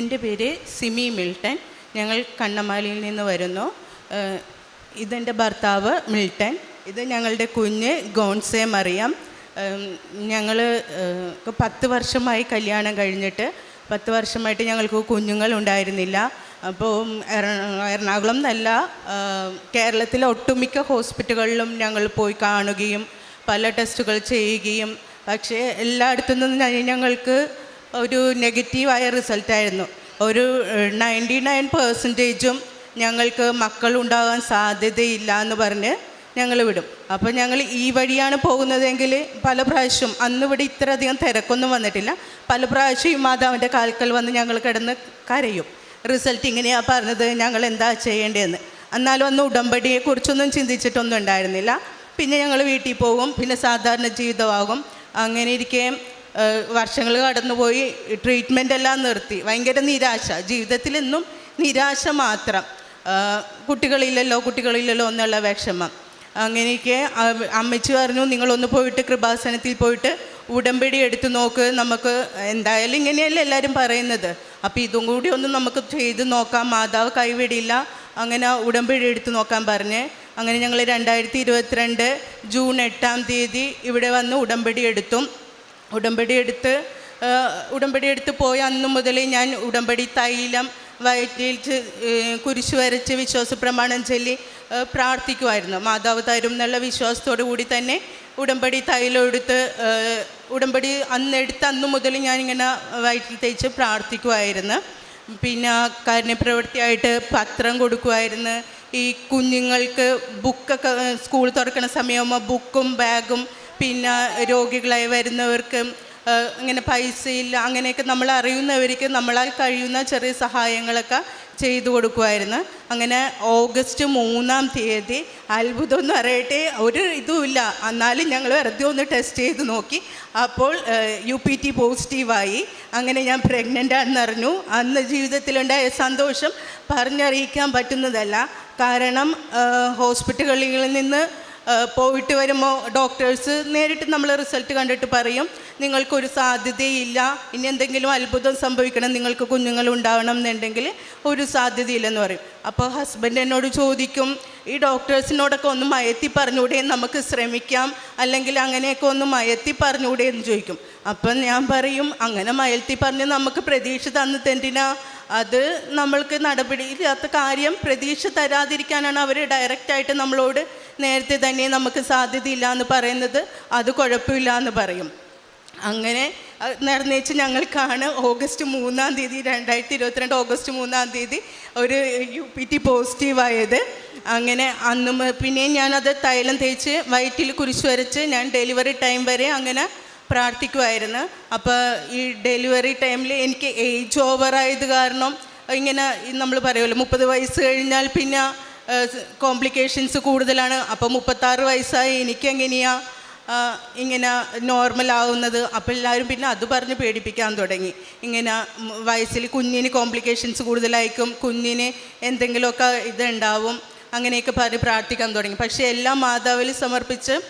എന്റെ പേര് സിമി മിൽട്ടൺ ഞങ്ങൾ കണ്ണമാലിയിൽ നിന്ന് വരുന്നു. ഇതെന്റെ ഭർത്താവ് മിൽട്ടൺ ഇത് ഞങ്ങളുടെ കുഞ്ഞ് ഗോൺസെ മറിയാം. ഞങ്ങൾ പത്ത് വർഷമായി കല്യാണം കഴിഞ്ഞിട്ട് പത്ത് വർഷമായിട്ട് ഞങ്ങൾക്ക് കുഞ്ഞുങ്ങൾ ഉണ്ടായിരുന്നില്ല. അപ്പോൾ എറണാകുളം എന്നല്ല കേരളത്തിലെ ഒട്ടുമിക്ക ഹോസ്പിറ്റലുകളിലും ഞങ്ങൾ പോയി കാണുകയും പല ടെസ്റ്റുകൾ ചെയ്യുകയും. പക്ഷേ എല്ലായിടത്തു നിന്നും ഞ- ഞങ്ങൾക്ക് ഒരു നെഗറ്റീവായ റിസൾട്ടായിരുന്നു. ഒരു നയന്റി നയൻ പെർസെന്റേജും ഞങ്ങൾക്ക് മക്കളുണ്ടാകാൻ സാധ്യതയില്ല എന്ന് പറഞ്ഞ് ഞങ്ങൾ വിടും. അപ്പോൾ ഞങ്ങൾ ഈ വഴിയാണ് പോകുന്നതെങ്കിൽ പല പ്രാവശ്യം അന്ന് ഇവിടെ ഇത്രയധികം തിരക്കൊന്നും വന്നിട്ടില്ല. പല പ്രാവശ്യം ഈ മാതാവിന്റെ കാൽക്കൽ വന്ന് ഞങ്ങൾ കിടന്ന് കരയും. റിസൾട്ട് ഇങ്ങനെയാണ് പറഞ്ഞത് ഞങ്ങൾ എന്താ ചെയ്യേണ്ടതെന്ന്. എന്നാലും അന്ന് ഉടമ്പടിയെക്കുറിച്ചൊന്നും ചിന്തിച്ചിട്ടൊന്നും ഉണ്ടായിരുന്നില്ല. പിന്നെ ഞങ്ങൾ വീട്ടിൽ പോകും പിന്നെ സാധാരണ ജീവിതമാകും. അങ്ങനെ ഇരിക്കെ വർഷങ്ങൾ കടന്നുപോയി ട്രീറ്റ്മെന്റ് എല്ലാം നിർത്തി. ഭയങ്കര നിരാശ. ജീവിതത്തിൽ ഇന്നും നിരാശ മാത്രം. കുട്ടികളില്ലല്ലോ കുട്ടികളില്ലല്ലോ എന്നുള്ള വിഷമം. അങ്ങനെയൊക്കെ അമ്മച്ചി പറഞ്ഞു നിങ്ങളൊന്ന് പോയിട്ട് കൃപാസനത്തിൽ പോയിട്ട് ഉടമ്പടി എടുത്തു നോക്ക്. നമുക്ക് എന്തായാലും ഇങ്ങനെയല്ലേ എല്ലാവരും പറയുന്നത്. അപ്പോൾ ഇതും കൂടി ഒന്ന് നമുക്ക് ചെയ്ത് നോക്കാം. മാതാവ് കൈവിടില്ല. അങ്ങനെ ഉടമ്പടി എടുത്തു നോക്കാൻ പറഞ്ഞ്. അങ്ങനെ ഞങ്ങൾ രണ്ടായിരത്തി ഇരുപത്തിരണ്ട് ജൂൺ എട്ടാം തീയതി ഇവിടെ വന്ന് ഉടമ്പടി എടുത്തു ഉടമ്പടി എടുത്ത് ഉടമ്പടി എടുത്ത് പോയ അന്ന് മുതൽ ഞാൻ ഉടമ്പടി തൈലം വയറ്റിൽ കുരിശു വരച്ച് വിശ്വാസ പ്രമാണം ചൊല്ലി പ്രാർത്ഥിക്കുമായിരുന്നു മാതാവ് തരും എന്നുള്ള വിശ്വാസത്തോടു കൂടി തന്നെ ഉടമ്പടി തൈലം എടുത്ത് ഉടമ്പടി അന്ന് എടുത്ത് അന്ന് മുതൽ ഞാനിങ്ങനെ വയറ്റിൽ തേച്ച് പ്രാർത്ഥിക്കുമായിരുന്നു പിന്നെ കാരുണ്യപ്രവൃത്തിയായിട്ട് പത്രം കൊടുക്കുമായിരുന്നു ഈ കുഞ്ഞുങ്ങൾക്ക് ബുക്കൊക്കെ സ്കൂൾ തുറക്കുന്ന സമയമാകുമ്പോൾ ബുക്കും ബാഗും പിന്നെ രോഗികളായി വരുന്നവർക്ക് ഇങ്ങനെ പൈസയില്ല അങ്ങനെയൊക്കെ നമ്മൾ അറിയുന്നവർക്ക് നമ്മളാൽ കഴിയുന്ന ചെറിയ സഹായങ്ങളൊക്കെ ചെയ്തു കൊടുക്കുമായിരുന്നു. അങ്ങനെ ഓഗസ്റ്റ് മൂന്നാം തീയതി അത്ഭുതം എന്ന് പറയട്ടെ ഒരു ഇതുമില്ല. എന്നാലും ഞങ്ങൾ വെറുതെ ഒന്ന് ടെസ്റ്റ് ചെയ്ത് നോക്കി. അപ്പോൾ യു പി ടി പോസിറ്റീവായി അങ്ങനെ ഞാൻ പ്രഗ്നന്റ് ആണെന്നറിഞ്ഞു അന്ന് ജീവിതത്തിലുണ്ടായ സന്തോഷം പറഞ്ഞറിയിക്കാൻ പറ്റുന്നതല്ല. കാരണം ഹോസ്പിറ്റലുകളിൽ നിന്ന് പോയിട്ട് വരുമ്പോൾ ഡോക്ടേഴ്സ് നേരിട്ട് നമ്മൾ റിസൾട്ട് കണ്ടിട്ട് പറയും നിങ്ങൾക്കൊരു സാധ്യതയില്ല. ഇനി എന്തെങ്കിലും അത്ഭുതം സംഭവിക്കണം നിങ്ങൾക്ക് കുഞ്ഞുങ്ങൾ ഉണ്ടാവണം എന്നുണ്ടെങ്കിൽ ഒരു സാധ്യതയില്ലെന്ന് പറയും. അപ്പോൾ ഹസ്ബൻഡ് എന്നോട് ചോദിക്കും ഈ ഡോക്ടേഴ്സിനോടൊക്കെ ഒന്ന് മയത്തി പറഞ്ഞൂടെ നമുക്ക് ശ്രമിക്കാം അല്ലെങ്കിൽ അങ്ങനെയൊക്കെ ഒന്ന് മയത്തി പറഞ്ഞൂടെ എന്ന് ചോദിക്കും. അപ്പം ഞാൻ പറയും അങ്ങനെ മയത്തി പറഞ്ഞ് നമുക്ക് പ്രതീക്ഷ തന്നു എന്തിനാ? അത് നമ്മൾക്ക് നടപടിയില്ലാത്ത കാര്യം പ്രതീക്ഷ തരാതിരിക്കാനാണ് അവർ ഡയറക്റ്റായിട്ട് നമ്മളോട് നേരത്തെ തന്നെ നമുക്ക് സാധ്യതയില്ല എന്ന് പറയുന്നത് അത് കുഴപ്പമില്ല എന്ന് പറയും. അങ്ങനെ നിർണയിച്ച് ഞങ്ങൾക്കാണ് ഓഗസ്റ്റ് മൂന്നാം തീയതി രണ്ടായിരത്തി ഇരുപത്തിരണ്ട് ഓഗസ്റ്റ് മൂന്നാം തീയതി ഒരു യു പി ടി പോസിറ്റീവായത്. അങ്ങനെ അന്ന് പിന്നെയും ഞാനത് തൈലം തേച്ച് വയറ്റിൽ കുരിശ് വരച്ച് ഞാൻ ഡെലിവറി ടൈം വരെ അങ്ങനെ പ്രാർത്ഥിക്കുമായിരുന്നു അപ്പോൾ ഈ ഡെലിവറി ടൈമിൽ എനിക്ക് ഏജ് ഓവറായത് കാരണം ഇങ്ങനെ നമ്മൾ പറയുമല്ലോ മുപ്പത് വയസ്സ് കഴിഞ്ഞാൽ പിന്നെ കോംപ്ലിക്കേഷൻസ് കൂടുതലാണ്. അപ്പോൾ മുപ്പത്താറ് വയസ്സായി. എനിക്കെങ്ങനെയാണ് ആ, ഇങ്ങനെ നോർമൽ ആവുന്നത്? അപ്പോൾ എല്ലാവരും പിന്നെ അത് പറഞ്ഞ് പേടിപ്പിക്കാൻ തുടങ്ങി. ഇങ്ങനെ വയസ്സിൽ കുഞ്ഞിന് കോംപ്ലിക്കേഷൻസ് കൂടുതലായിരിക്കും. കുഞ്ഞിന് എന്തെങ്കിലുമൊക്കെ ഇതുണ്ടാവും. അങ്ങനെയൊക്കെ പറഞ്ഞ് പ്രാർത്ഥിക്കാൻ തുടങ്ങി. പക്ഷേ എല്ലാം മാതാവിൽ സമർപ്പിച്ച്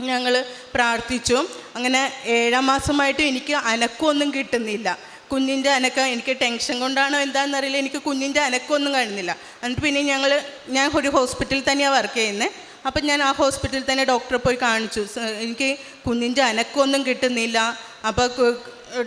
ഞങ്ങൾ പ്രാർത്ഥിച്ചു. അങ്ങനെ ഏഴാം മാസമായിട്ട് എനിക്ക് അനക്കമൊന്നും കിട്ടുന്നില്ല. കുഞ്ഞിന്റെ അനക്ക എനിക്ക് ടെൻഷൻ കൊണ്ടാണോ എന്താണെന്നറിയില്ല എനിക്ക് കുഞ്ഞിന്റെ അനക്കമൊന്നും കാണുന്നില്ല എന്നിട്ട് പിന്നെ ഞങ്ങൾ ഞാൻ ഒരു ഹോസ്പിറ്റലിൽ തന്നെയാണ് വർക്ക് ചെയ്യുന്നത് അപ്പം ഞാൻ ആ ഹോസ്പിറ്റലിൽ തന്നെ ഡോക്ടറെ പോയി കാണിച്ചു. എനിക്ക് കുഞ്ഞിന്റെ അനക്കമൊന്നും കിട്ടുന്നില്ല. അപ്പോൾ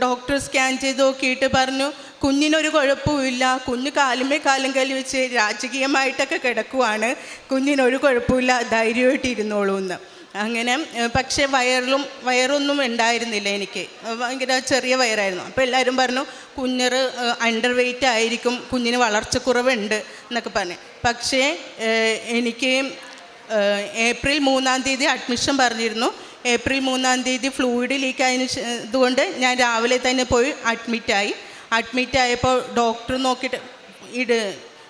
ഡോക്ടർ സ്കാൻ ചെയ്ത് നോക്കിയിട്ട് പറഞ്ഞു കുഞ്ഞിനൊരു കുഴപ്പമില്ല കുഞ്ഞ് കാലുമേ കാലും കല്ലി വെച്ച് രാജകീയമായിട്ടൊക്കെ കിടക്കുവാണ്. കുഞ്ഞിനൊരു കുഴപ്പമില്ല ധൈര്യമായിട്ട് ഇരുന്നോളൂ എന്ന് അങ്ങനെ പക്ഷേ വയറിലും വയറൊന്നും ഉണ്ടായിരുന്നില്ല എനിക്ക്. ഭയങ്കര ചെറിയ വയറായിരുന്നു. അപ്പോൾ എല്ലാവരും പറഞ്ഞു കുഞ്ഞറ് അണ്ടർ വെയിറ്റ് ആയിരിക്കും കുഞ്ഞിന് വളർച്ചക്കുറവുണ്ട് എന്നൊക്കെ പറഞ്ഞു. പക്ഷേ എനിക്ക് ഏപ്രിൽ മൂന്നാം തീയതി അഡ്മിഷൻ പറഞ്ഞിരുന്നു. ഏപ്രിൽ മൂന്നാം തീയതി ഫ്ലൂയിഡ് ലീക്ക് ആയതിനു ഇതുകൊണ്ട് ഞാൻ രാവിലെ തന്നെ പോയി അഡ്മിറ്റായി അഡ്മിറ്റായപ്പോൾ ഡോക്ടർ നോക്കിയിട്ട് ഇത്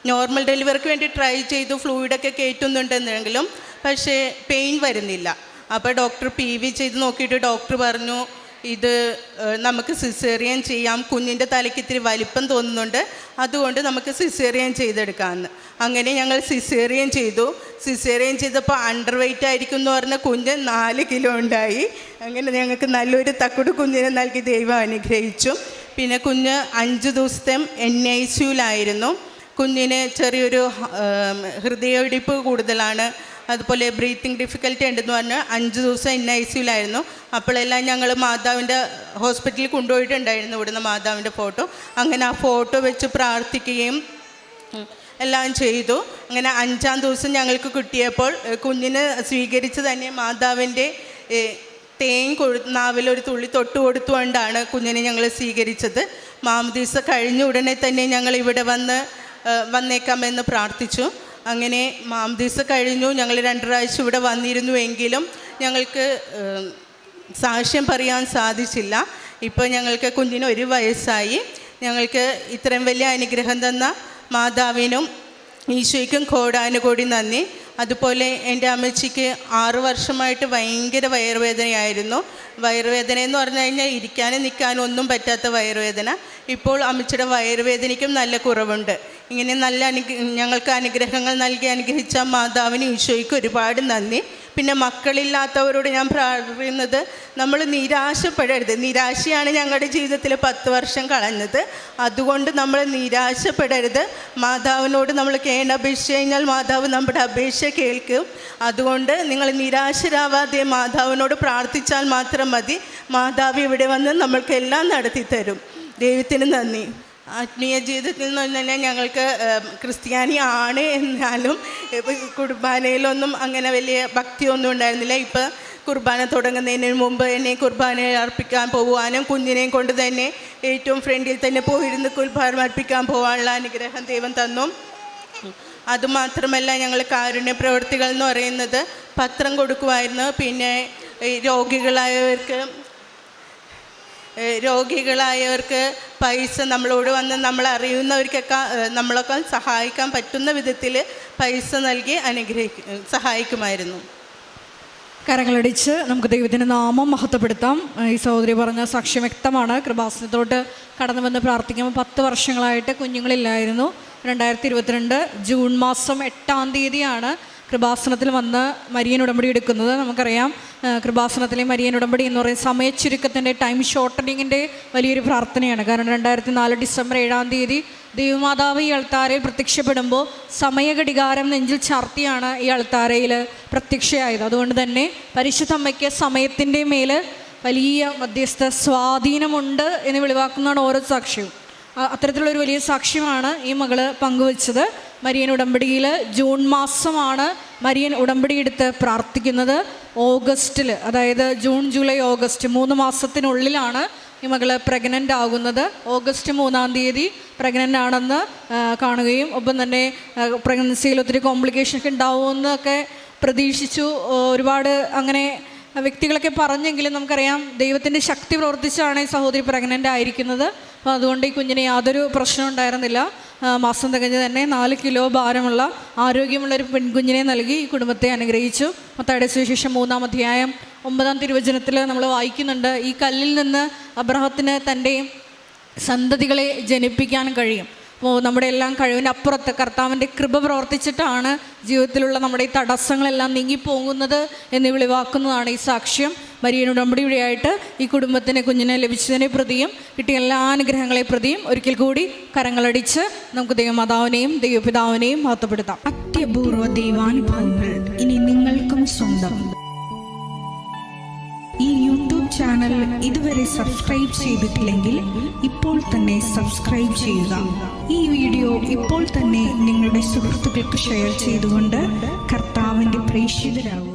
നോർമൽ ഡെലിവറിക്ക് വേണ്ടി ട്രൈ ചെയ്തു ഫ്ലൂയിഡൊക്കെ കയറ്റുന്നുണ്ടെന്നെങ്കിലും പക്ഷേ പെയിൻ വരുന്നില്ല. അപ്പോൾ ഡോക്ടർ പി വി ചെയ്ത് നോക്കിയിട്ട് ഡോക്ടർ പറഞ്ഞു ഇത് നമുക്ക് സിസേറിയൻ ചെയ്യാം. കുഞ്ഞിന്റെ തലയ്ക്ക് ഇത്തിരി വലിപ്പം തോന്നുന്നുണ്ട്. അതുകൊണ്ട് നമുക്ക് സിസേറിയൻ ചെയ്തെടുക്കാമെന്ന് അങ്ങനെ ഞങ്ങൾ സിസേറിയൻ ചെയ്തു. സിസേറിയൻ ചെയ്തപ്പോൾ അണ്ടർ വെയിറ്റ് ആയിരിക്കും എന്ന് പറഞ്ഞ കുഞ്ഞ് നാല് കിലോ ഉണ്ടായി. അങ്ങനെ ഞങ്ങൾക്ക് നല്ലൊരു തക്കുട് കുഞ്ഞിനെ നൽകി ദൈവം അനുഗ്രഹിച്ചു. പിന്നെ കുഞ്ഞ് അഞ്ച് ദിവസത്തെ എൻ ഐ സിയുലായിരുന്നു കുഞ്ഞിന് ചെറിയൊരു ഹൃദയടിപ്പ് കൂടുതലാണ്. അതുപോലെ ബ്രീത്തിങ് ഡിഫിക്കൽറ്റി ഉണ്ടെന്ന് പറഞ്ഞ് അഞ്ച് ദിവസം ഇന്ന ഐ സിയിലായിരുന്നു അപ്പോഴെല്ലാം ഞങ്ങൾ മാതാവിന്റെ ഹോസ്പിറ്റലിൽ കൊണ്ടുപോയിട്ടുണ്ടായിരുന്നു ഇവിടുന്ന് മാതാവിന്റെ ഫോട്ടോ അങ്ങനെ ആ ഫോട്ടോ വെച്ച് പ്രാർത്ഥിക്കുകയും എല്ലാം ചെയ്തു. അങ്ങനെ അഞ്ചാം ദിവസം ഞങ്ങൾക്ക് കിട്ടിയപ്പോൾ കുഞ്ഞിനെ സ്വീകരിച്ച് തന്നെ മാതാവിന്റെ തേൻ കൊഴു നാവിലൊരു തുള്ളി തൊട്ട് കൊടുത്തുകൊണ്ടാണ് കുഞ്ഞിനെ ഞങ്ങൾ സ്വീകരിച്ചത്. മാമദീസ കഴിഞ്ഞ ഉടനെ തന്നെ ഞങ്ങൾ ഇവിടെ വന്ന് വന്നേക്കാമെന്ന് പ്രാർത്ഥിച്ചു. അങ്ങനെ മാംദീസ് കഴിഞ്ഞു. ഞങ്ങൾ രണ്ട് പ്രാവശ്യം ഇവിടെ വന്നിരുന്നുവെങ്കിലും ഞങ്ങൾക്ക് സാക്ഷ്യം പറയാൻ സാധിച്ചില്ല. ഇപ്പോൾ ഞങ്ങൾക്ക് കുഞ്ഞിന് ഒരു വയസ്സായി. ഞങ്ങൾക്ക് ഇത്രയും വലിയ അനുഗ്രഹം തന്ന മാതാവിനും ഈശോയ്ക്കും കോടാനുകൂടി നന്ദി. അതുപോലെ എന്റെ അമ്മച്ചിക്ക് ആറു വർഷമായിട്ട് ഭയങ്കര വയറുവേദനയായിരുന്നു. വയറുവേദന എന്ന് പറഞ്ഞു കഴിഞ്ഞാൽ ഇരിക്കാനും നിൽക്കാനും ഒന്നും പറ്റാത്ത വയറുവേദന. ഇപ്പോൾ അമ്മച്ചിയുടെ വയറുവേദനയ്ക്കും നല്ല കുറവുണ്ട്. ഇങ്ങനെ നല്ല അനുഗ്ര ഞങ്ങൾക്ക് അനുഗ്രഹങ്ങൾ നൽകി അനുഗ്രഹിച്ച മാതാവിന് ഈശോയ്ക്ക് ഒരുപാട് നന്ദി. പിന്നെ മക്കളില്ലാത്തവരോട് ഞാൻ പറയുന്നത് നമ്മൾ നിരാശപ്പെടരുത്. നിരാശയാണ് ഞങ്ങളുടെ ജീവിതത്തിൽ പത്ത് വർഷം കളഞ്ഞത്. അതുകൊണ്ട് നമ്മൾ നിരാശപ്പെടരുത്. മാതാവിനോട് നമ്മൾ കേണപേക്ഷിച്ച് കഴിഞ്ഞാൽ മാതാവ് നമ്മുടെ അപേക്ഷ കേൾക്കും. അതുകൊണ്ട് നിങ്ങൾ നിരാശരാവാതെ മാതാവിനോട് പ്രാർത്ഥിച്ചാൽ മാത്രം മതി. മാതാവ് ഇവിടെ വന്ന് നമ്മൾക്കെല്ലാം നടത്തി തരും ദൈവത്തിന് നന്ദി. ആത്മീയ ജീവിതത്തിൽ എന്ന് തന്നെ ഞങ്ങൾക്ക് ക്രിസ്ത്യാനി ആണ് എന്നാലും കുർബാനയിലൊന്നും അങ്ങനെ വലിയ ഭക്തിയൊന്നും ഉണ്ടായിരുന്നില്ല. ഇപ്പം കുർബാന തുടങ്ങുന്നതിന് മുമ്പ് തന്നെ കുർബാന അർപ്പിക്കാൻ പോകുവാനും കുഞ്ഞിനെയും കൊണ്ട് തന്നെ ഏറ്റവും ഫ്രണ്ടിൽ തന്നെ പോയിരുന്ന് കുർബാന അർപ്പിക്കാൻ പോകാനുള്ള അനുഗ്രഹം ദൈവം തന്നു. അതുമാത്രമല്ല ഞങ്ങൾ കാരുണ്യ പ്രവൃത്തികൾ എന്ന് പറയുന്നത് പത്രം കൊടുക്കുമായിരുന്നു. പിന്നെ രോഗികളായവർക്ക് രോഗികളായവർക്ക് പൈസ നമ്മളോട് വന്ന് നമ്മൾ അറിയുന്നവർക്കൊക്കെ നമ്മളൊക്കെ സഹായിക്കാൻ പറ്റുന്ന വിധത്തിൽ പൈസ നൽകി അനുഗ്രഹിക്കും സഹായിക്കുമായിരുന്നു. കരങ്ങളടിച്ച് നമുക്ക് ദൈവത്തിന്റെ നാമം മഹത്വപ്പെടുത്താം. ഈ സഹോദരി പറഞ്ഞ സാക്ഷ്യം വ്യക്തമാണ്. കൃപാസനത്തോട്ട് കടന്നു വന്ന് പ്രാർത്ഥിക്കുമ്പോൾ പത്ത് വർഷങ്ങളായിട്ട് കുഞ്ഞുങ്ങളില്ലായിരുന്നു. രണ്ടായിരത്തി ഇരുപത്തിരണ്ട് ജൂൺ മാസം എട്ടാം തീയതിയാണ് കൃപാസനത്തിൽ വന്ന് മരിയൻ ഉടമ്പടി എടുക്കുന്നത് നമുക്കറിയാം. കൃപാസനത്തിലെ മരിയൻ ഉടമ്പടി എന്ന് പറയുന്ന സമയച്ചുരുക്കത്തിന്റെ ടൈം ഷോർട്ടനിങ്ങിന്റെ വലിയൊരു പ്രാർത്ഥനയാണ്. കാരണം രണ്ടായിരത്തി നാല് ഡിസംബർ ഏഴാം തീയതി ദൈവമാതാവ് ഈ അൾത്താരയിൽ പ്രത്യക്ഷപ്പെടുമ്പോൾ സമയഘടികാരം നെഞ്ചിൽ ചാർത്തിയാണ് ഈ അൾത്താരയിൽ പ്രത്യക്ഷയായത്. അതുകൊണ്ട് തന്നെ പരിശുദ്ധ അമ്മയ്ക്ക് സമയത്തിന്റെ മേൽ വലിയ മധ്യസ്ഥ സ്വാധീനമുണ്ട് എന്ന് വെളിവാക്കുന്നതാണ് ഓരോ സാക്ഷ്യവും. അത്തരത്തിലുള്ളൊരു വലിയ സാക്ഷ്യമാണ് ഈ മകൾ പങ്കുവച്ചത്. മരിയൻ ഉടമ്പടിയിൽ ജൂൺ മാസമാണ് മരിയൻ ഉടമ്പടി എടുത്ത് പ്രാർത്ഥിക്കുന്നത്. ഓഗസ്റ്റിൽ അതായത് ജൂൺ ജൂലൈ ഓഗസ്റ്റ് മൂന്ന് മാസത്തിനുള്ളിലാണ് ഈ മകൾ പ്രഗ്നന്റ് ആകുന്നത്. ഓഗസ്റ്റ് മൂന്നാം തീയതി പ്രഗ്നന്റ് ആണെന്ന് കാണുകയും ഒപ്പം തന്നെ പ്രഗ്നൻസിയിൽ ഒത്തിരി കോംപ്ലിക്കേഷൻ ഒക്കെ ഉണ്ടാവുമെന്നൊക്കെ പ്രതീക്ഷിച്ചു. ഒരുപാട് അങ്ങനെ വ്യക്തികളൊക്കെ പറഞ്ഞെങ്കിലും നമുക്കറിയാം ദൈവത്തിന്റെ ശക്തി പ്രവർത്തിച്ചാണ് ഈ സഹോദരി പ്രഗ്നന്റ് ആയിരിക്കുന്നത്. അപ്പോൾ അതുകൊണ്ട് ഈ കുഞ്ഞിന് യാതൊരു പ്രശ്നം ഉണ്ടായിരുന്നില്ല. മാസം തികഞ്ഞ് തന്നെ നാല് കിലോ ഭാരമുള്ള ആരോഗ്യമുള്ളൊരു പെൺകുഞ്ഞിനെ നൽകി ഈ കുടുംബത്തെ അനുഗ്രഹിച്ചു. മൊത്തയുടെ സുവിശേഷം മൂന്നാം അധ്യായം ഒമ്പതാം തിരുവചനത്തിൽ നമ്മൾ വായിക്കുന്നുണ്ട് ഈ കല്ലിൽ നിന്ന് അബ്രഹത്തിന് തന്റെ സന്തതികളെ ജനിപ്പിക്കാൻ കഴിയും. അപ്പോൾ നമ്മുടെ എല്ലാം കഴിവിന്റെ അപ്പുറത്ത് കർത്താവിന്റെ കൃപ പ്രവർത്തിച്ചിട്ടാണ് ജീവിതത്തിലുള്ള നമ്മുടെ ഈ തടസ്സങ്ങളെല്ലാം നീങ്ങിപ്പോകുന്നത് എന്ന് വെളിവാക്കുന്നതാണ് ഈ സാക്ഷ്യം. മരിയൻ ഉടമ്പടി വഴിയായിട്ട് ഈ കുടുംബത്തിന് കുഞ്ഞിനെ ലഭിച്ചതിനെ പ്രതിയും കിട്ടിയ എല്ലാ അനുഗ്രഹങ്ങളെ പ്രതിയും ഒരിക്കൽ കൂടി കരങ്ങളടിച്ച് നമുക്ക് ദൈവമാതാവിനെയും ദൈവപിതാവിനെയും മഹത്വപ്പെടുത്താം. അത്യപൂർവ ദൈവാനുഭവങ്ങൾ ഇനി നിങ്ങൾക്കും സ്വന്തം. ഈ യൂട്യൂബ് ചാനൽ ഇതുവരെ സബ്സ്ക്രൈബ് ചെയ്തിട്ടില്ലെങ്കിൽ ഇപ്പോൾ തന്നെ സബ്സ്ക്രൈബ് ചെയ്യുക. ഈ വീഡിയോ ഇപ്പോൾ തന്നെ നിങ്ങളുടെ സുഹൃത്തുക്കൾക്ക് ഷെയർ ചെയ്തുകൊണ്ട് കർത്താവിന്റെ പ്രേക്ഷിതരാകുക.